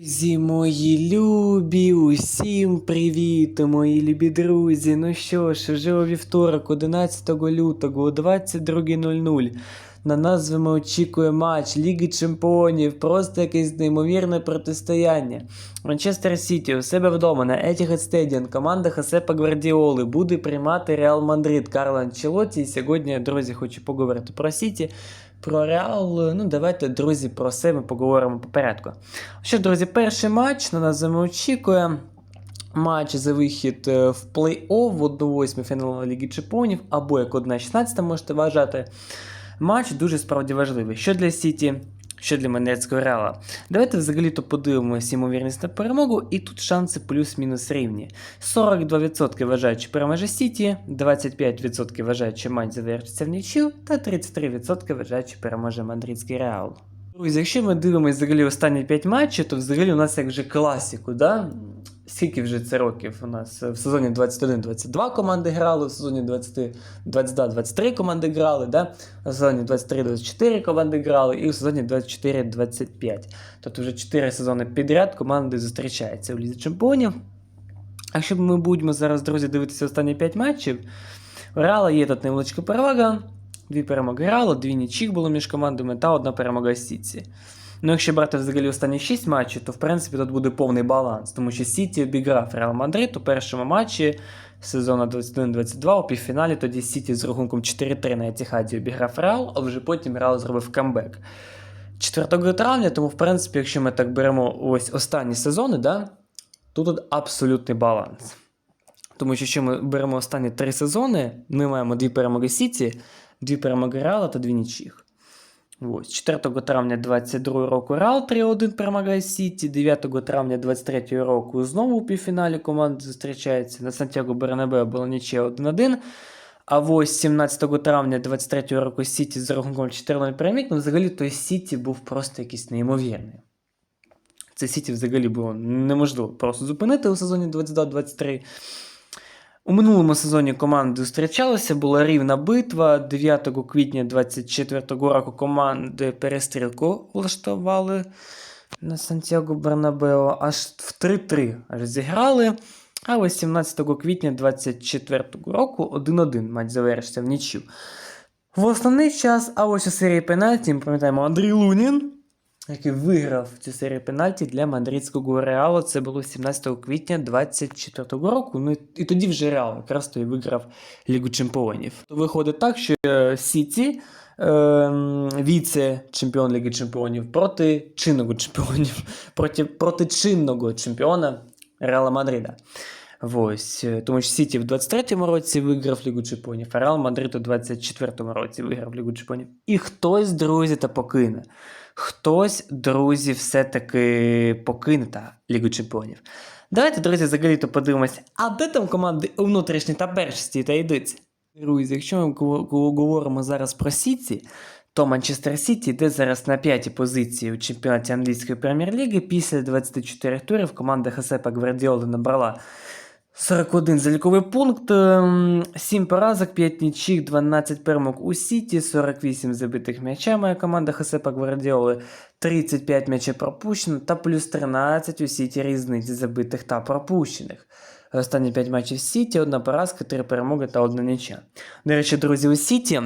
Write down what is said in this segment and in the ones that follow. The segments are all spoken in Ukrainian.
Друзі, мої любі, усім привіт, мої любі друзі. Ну що ж, вже у вівторок, 11 лютого, о 22.00. На нас з вами очікує матч Ліги Чемпіонів, просто якесь неймовірне протистояння. Манчестер Сіті у себе вдома на Etihad Stadium команда Хосепа Гвардіоли буде приймати Реал Мадрид Карло Анчелоті. І сьогодні, друзі, хочу поговорити про Сіті. Про Реал, ну давайте, друзі, про себе поговоримо по порядку. Що, друзі, перший матч на нас з вами очікує. Матч за вихід е, в плей-офф в 1-8 фіналу Ліги Чемпіонів, або як 1-16 можете вважати. Матч дуже справді важливий. Що для Сіті, що для Манецького Реала. Давайте взагалі-то подивимося ймовірність на перемогу, і тут шанси плюс-мінус рівні. 42% вважають, що переможе Сіті, 25% вважають, що матч завершиться в нічю, та 33% вважають, що переможе Мадридський Реал. Друзі, якщо ми дивимося взагалі останні 5 матчів, то взагалі у нас як вже класіку, да? Скільки вже це років у нас? В сезоні 21-22 команди грали, в сезоні 22-23 команди грали, да? в сезоні 23-24 команди грали, і в сезоні 24-25. Тобто вже 4 сезони підряд команди зустрічаються у Лізі Чемпіонів. А якщо ми будемо зараз, друзі, дивитися останні 5 матчів, у Реала є тут невеличка перевага. Дві перемоги Реала, дві нічих було між командами та одна перемога Сіті. Ну, якщо брати взагалі останні 6 матчів, то в принципі тут буде повний баланс, тому що Сіті обіграв Реал Мадрид у першому матчі сезону 21-22 у півфіналі, тоді Сіті з рахунком 4-3 на Етіхаді обіграв Реал, а вже потім Реал зробив камбек. 4 травня, тому в принципі, якщо ми так беремо ось останні сезони, да, то тут абсолютний баланс. Тому що якщо ми беремо останні три сезони, ми маємо дві перемоги Сіті, дві перемоги Реала та дві нічих. Ось, 4 травня 22 року Реал 3-1 перемагає Сіті, 9 травня 23 року знову у півфіналі команди зустрічаються. На Сантьяго Бернабео було нічия 1-1. А ось 17 травня 23 року Сіті з рахунком 4-0 переміг, ну взагалі той Сіті був просто якийсь неймовірний. Це Сіті взагалі було неможливо просто зупинити у сезоні 22-23. У минулому сезоні команди зустрічалися, була рівна битва. 9 квітня 24 року команди перестрілку влаштували на Сантьяго Бернабео. Аж в 3-3 аж зіграли. А ось 17 квітня 24 року 1-1 матч завершився в нічю. В основний час, а ось у серії пенальті, ми пам'ятаємо Андрій Лунін, який виграв цю серію пенальті для мадридського Реалу. Це було 17 квітня 24 року. Ну і, тоді вже Реал якраз то і виграв Лігу Чемпіонів. То виходить так, що е, Сіті. е, Віце-чемпіон Ліги Чемпіонів проти чинного чемпіонів, проти, проти чинного чемпіона Реала Мадрида. Ось, е, тому що Сіті в 23-му році виграв Лігу Чемпіонів, а Реал Мадрид у 24-му році виграв Лігу Чемпіонів. І хтось, друзі, та покине. Хтось, друзі, все-таки покине та Лігу Чемпіонів. Давайте, друзі, взагалі-то подивимось, а де там команди у внутрішній та першості та йдуть? Друзі, якщо ми гов- гов- говоримо зараз про Сіті, то Манчестер Сіті йде зараз на п'ятій позиції у чемпіонаті англійської прем'єр-ліги. Після 24 турів команда Хосепа Гвардіоли набрала 41 заліковий пункт, 7 поразок, 5 нічих, 12 перемог у Сіті, 48 забитих м'яча моя команда Хосепа Гвардіоли, 35 м'ячів пропущено та плюс 13 у Сіті різниці забитих та пропущених. Останні 5 матчів Сіті, одна поразка, 3 перемоги та одна нічия. До речі, друзі, у Сіті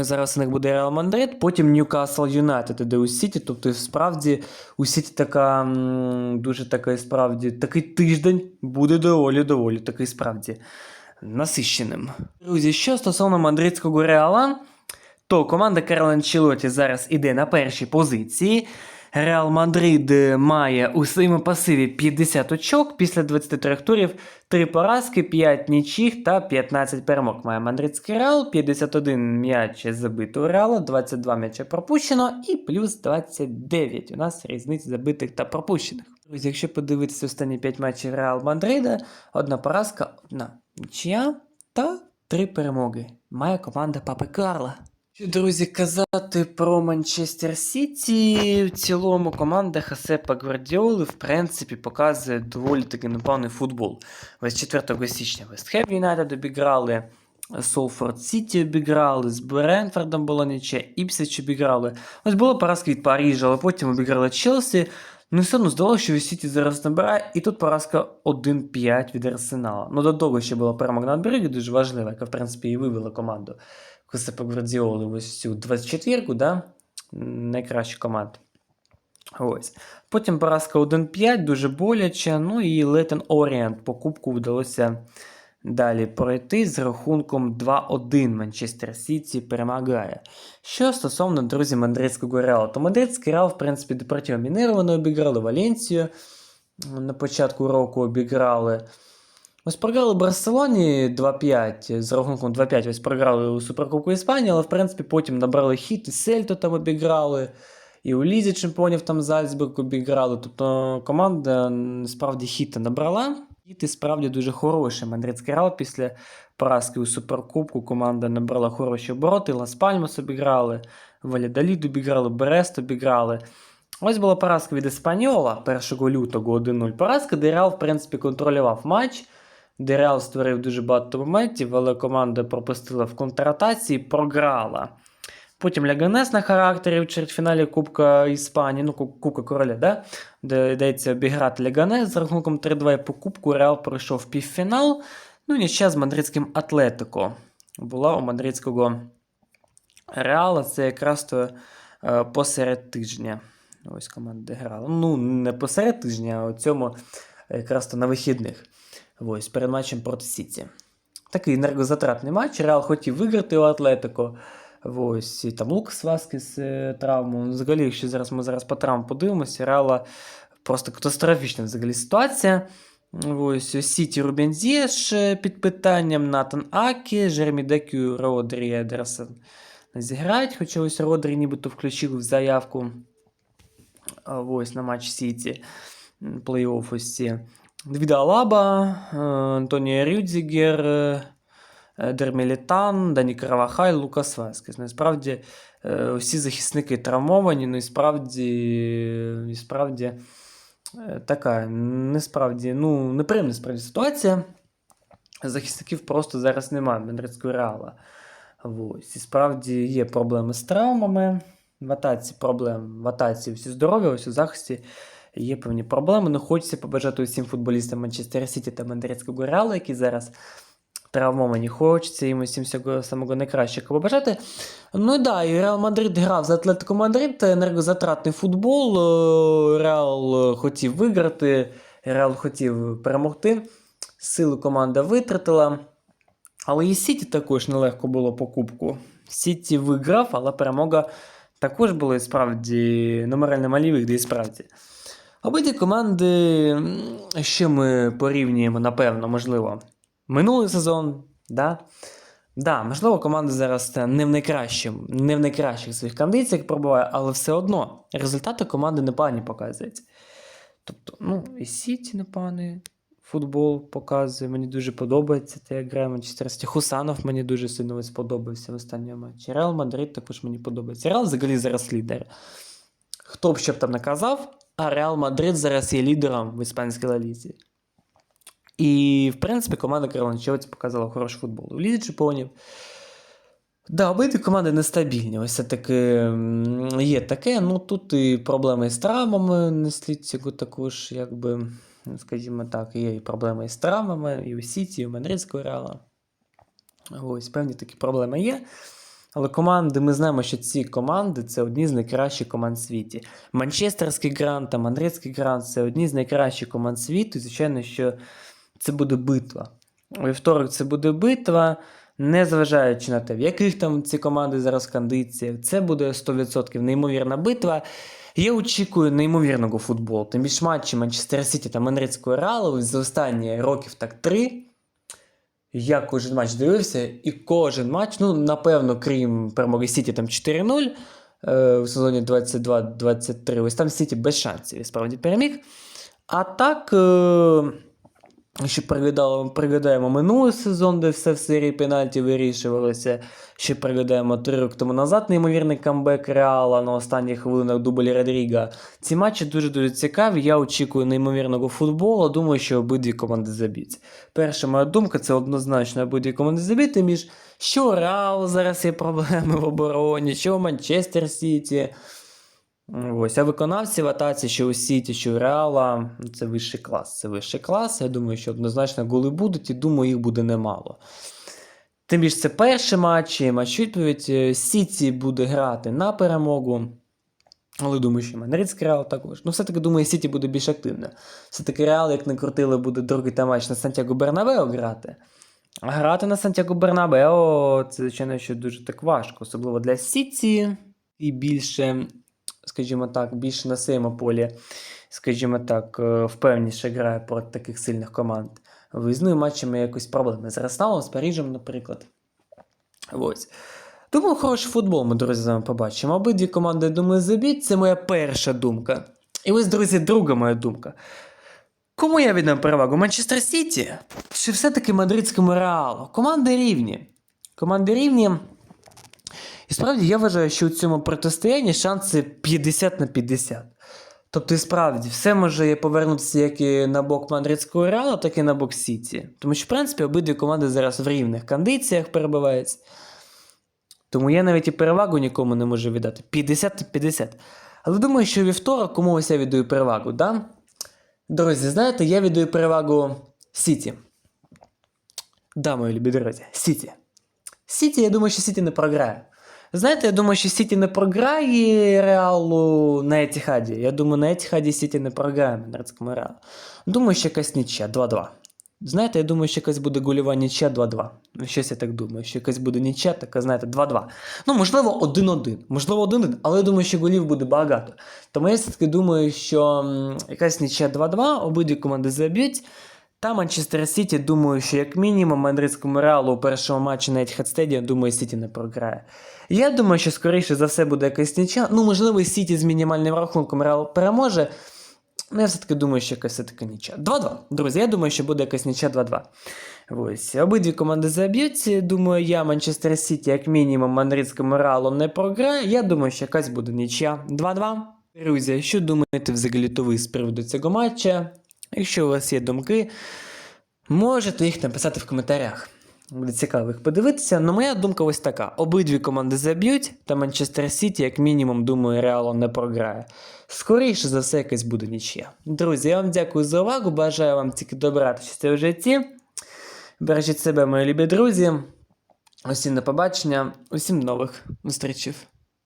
Зараз у них буде Реал Мандрид, потім Ньюкасл Юнайтед іде у Сіті. Тобто, справді, у Сіті така дуже така справді такий тиждень буде доволі доволі такий справді насищеним. Друзі, що стосовно мандридського Реала, то команда Карло Челоті зараз іде на першій позиції. Реал Мадрид е, має у своєму пасиві 50 очок після 23 турів, 3 поразки, 5 нічих та 15 перемог. Має Мадридський Реал, 51 м'яч забито у Реала, 22 м'яча пропущено і плюс 29. У нас різниця забитих та пропущених. Друзі, якщо подивитися останні 5 матчів Реал Мадрида, одна поразка, одна нічия та 3 перемоги. Має команда Папи Карла. Друзі, казати про Манчестер Сіті, в цілому команда Хасепа Гвардіоли, в принципі, показує доволі таки непевний футбол. Ось 4 січня Вестхем Юнайтед обіграли, Солфорд Сіті обіграли, з Бренфордом була нічия, Іпсич обіграли. Ось була поразка від Парижа, але потім обіграли Челсі. Ну, все одно здалося, що Сіті зараз набирає, і тут поразка 1-5 від Арсенала. Ну, до того ще була перемога над Бригі, дуже важлива, яка, в принципі, і вивела команду Косипа Гвардіоли ось цю 24-ку, да? найкращу команду. Ось. Потім поразка 1-5, дуже боляче. Ну і Летен Орієнт по кубку вдалося далі пройти з рахунком 2-1 Манчестер Сіті перемагає. Що стосовно друзі мадридського реалу, то мадридський реал, в принципі, Депортіво Мінеро вони обіграли Валенцію. На початку року обіграли. Ось програли Барселоні 2-5 з рахунком 2-5. Ось програли у Суперкубку Іспанії, але в принципі потім набрали хіт, і Сельту там обіграли, і у Лізі Чемпіонів там Зальцбург обіграли. Тобто команда справді хіта набрала. Хіт і справді дуже хороший. Мадридський Реал після поразки у Суперкубку команда набрала хороші обороти. Лас Пальмас обіграли, Валядолід обіграли, Брест обіграли. Ось була поразка від Еспаньола 1 лютого 1-0. Поразка, де Реал, в принципі, контролював матч. Де Реал створив дуже багато моментів, але команда пропустила в контратації, програла. Потім Ляганес на характері в чвертьфіналі Кубка Іспанії, ну Кубка Короля, да? де йдеться обіграти Ляганес з рахунком 3-2 і по Кубку Реал пройшов півфінал. Ну і нічия з мадридським Атлетико. Була у мадридського Реала, це якраз то е, посеред тижня. Ось команда грала. Ну, не посеред тижня, а у цьому якраз то на вихідних. Ось, перед матчем проти Сіті. Такий енергозатратний матч. Реал хотів виграти у Атлетико. Ось, і там Лукас Васкес е, травму. Ну, Взагалі, якщо зараз ми зараз по травмам подивимося, Реала просто катастрофічна взагалі ситуація. Ось Сіті Рубен Зєш е, під питанням, Натан Акі, Жеремі Декю, Родрі Едерсон не зіграють, хоча ось Родрі нібито включили в заявку ось на матч Сіті плей-офф ось. Двіда Алаба, е, Антонія Рюдзігер, е, е, Дермілітан, Дані Каравахай, Лукас Васкес. Насправді е, всі захисники травмовані, ну і справді, і справді е, така несправді, ну, неприємна справді ситуація. Захисників просто зараз немає Мадридського реала. Ось. І справді є проблеми з травмами. В атаці проблем. В атаці всі здорові, ось у захисті є певні проблеми. Ну, хочеться побажати усім футболістам Манчестер Сіті та Мадридського Реала, які зараз травмовані. Хочеться їм усім всього самого найкращого побажати. Ну і да, і Реал Мадрид грав за Атлетико Мадрид, енергозатратний футбол. Е, Реал е, хотів виграти, Реал хотів перемогти. Силу команда витратила. Але і Сіті також нелегко було по кубку. Сіті виграв, але перемога також була і справді на морально малівих, де і справді. Обидві команди, що ми порівнюємо, напевно, можливо, минулий сезон, да? Да, можливо, команда зараз е, не в найкращим, не в найкращих своїх кондиціях пробуває, але все одно результати команди непогані показують. Тобто, ну, і Сіті непоганий футбол показує. Мені дуже подобається. Те, як грає Манчестер Сіті. Хусанов мені дуже сильно сподобався в останньому матчі. Реал Мадрид також мені подобається. Реал взагалі зараз лідер. Хто б що б там не казав, а Реал Мадрид зараз є лідером в іспанській лалізі. І, в принципі, команда Карла показала хороший футбол. У Лізі Чемпіонів. Да, обидві команди нестабільні. Ось все-таки є таке. Ну тут і проблеми з травмами не слід цього також, якби, скажімо так, є і проблеми з травмами, і у Сіті, і у Мадридського Реала. Ось певні такі проблеми є. Але команди, ми знаємо, що ці команди це одні з найкращих команд світі. Манчестерський грант та Мадридський грант це одні з найкращих команд світу. І, звичайно, що це буде битва. У вівторок це буде битва, незважаючи на те, в яких там ці команди зараз кондиціях. Це буде 100% неймовірна битва. Я очікую неймовірного футболу. Тим більше матчі Манчестер Сіті та Мадридського Реалу за останні років так три. Я кожен матч дивився, і кожен матч, ну, напевно, крім перемоги Сіті там 4-0 е, в сезоні 22-23, ось там Сіті без шансів і справді переміг. А так, е, що пригадаємо, минулий сезон, де все в серії пенальті вирішувалося. Ще пригадаємо три роки тому назад неймовірний камбек Реала на останніх хвилинах дублі Родріга. Ці матчі дуже-дуже цікаві. Я очікую неймовірного футболу. Думаю, що обидві команди заб'ють. Перша моя думка це однозначно обидві команди забити, між що Реал зараз є проблеми в обороні, що Манчестер Сіті. Ось, а виконавці в атаці, що у Сіті, що у Реала, це вищий клас. Це вищий клас. Я думаю, що однозначно голи будуть, і думаю, їх буде немало. Тим більше це перший матч, і матч відповідь. Е, Сіті буде грати на перемогу. Але думаю, що Мадридський Реал також. Ну, все-таки думаю, Сіті буде більш активно. Все-таки Реал, як не крутили, буде другий та матч на Сантьяго Бернабео грати. А грати на Сантьяго Бернабео це, звичайно, що дуже так важко, особливо для Сіті. І більше, скажімо так, більше на своєму полі, скажімо так, е, впевніше грає проти таких сильних команд. Виїзними матчами якось проблеми з Арсеналом, з Парижем, наприклад. Ось. Думаю, хороший футбол ми, друзі, з вами побачимо. Обидві команди, думаю, заб'ють. Це моя перша думка. І ось, друзі, друга моя думка. Кому я віддам перевагу? Манчестер Сіті? Чи все-таки мадридському реалу? Команди рівні. Команди рівні. І справді я вважаю, що у цьому протистоянні шанси 50 на 50. Тобто, і справді, все може повернутися як і на бок мадридського реалу, так і на бок Сіті. Тому що, в принципі, обидві команди зараз в рівних кондиціях перебуваються. Тому я навіть і перевагу нікому не можу віддати. 50 на 50. Але думаю, що вівторок комусь я віддаю перевагу, да? Друзі, знаєте, я віддаю перевагу Сіті. Да, мої любі друзі, Сіті. Сіті, я думаю, що Сіті не програє. Знаєте, я думаю, що Сіті не програє Реалу на Етіхаді. Я думаю, на Етіхаді Сіті не програє Мадридському Реалу. Думаю, що якась нічия 2-2. Знаєте, я думаю, що якась буде гольова нічия 2-2. Ну, щось я так думаю, що якась буде нічия, така, знаєте, 2-2. Ну, можливо, 1-1. Можливо, 1-1, але я думаю, що голів буде багато. Тому я все-таки думаю, що якась нічия 2-2, обидві команди заб'ють. Та Манчестер Сіті, думаю, що як мінімум Мадридському Реалу у першому матчі на Etihad Stadium, думаю, Сіті не програє. Я думаю, що скоріше за все буде якась нічия. Ну, можливо, Сіті з мінімальним рахунком Реал переможе. Ну, я все-таки думаю, що якась все-таки нічия. 2-2. Друзі, я думаю, що буде якась нічия 2-2. Ось. Обидві команди заб'ють. Думаю, я Манчестер Сіті, як мінімум, Мадридському Реалу не програє. Я думаю, що якась буде нічия 2-2. Друзі, що думаєте взагалі то ви з приводу цього матча? Якщо у вас є думки, можете їх написати в коментарях. Буде цікаво їх подивитися. Ну, моя думка ось така: обидві команди заб'ють, та Манчестер Сіті, як мінімум, думаю, Реало не програє. Скоріше за все, якась буде нічия. Друзі, я вам дякую за увагу. Бажаю вам тільки добра щастя в житті. Бережіть себе, мої любі друзі. Усім на побачення, усім нових зустрічей.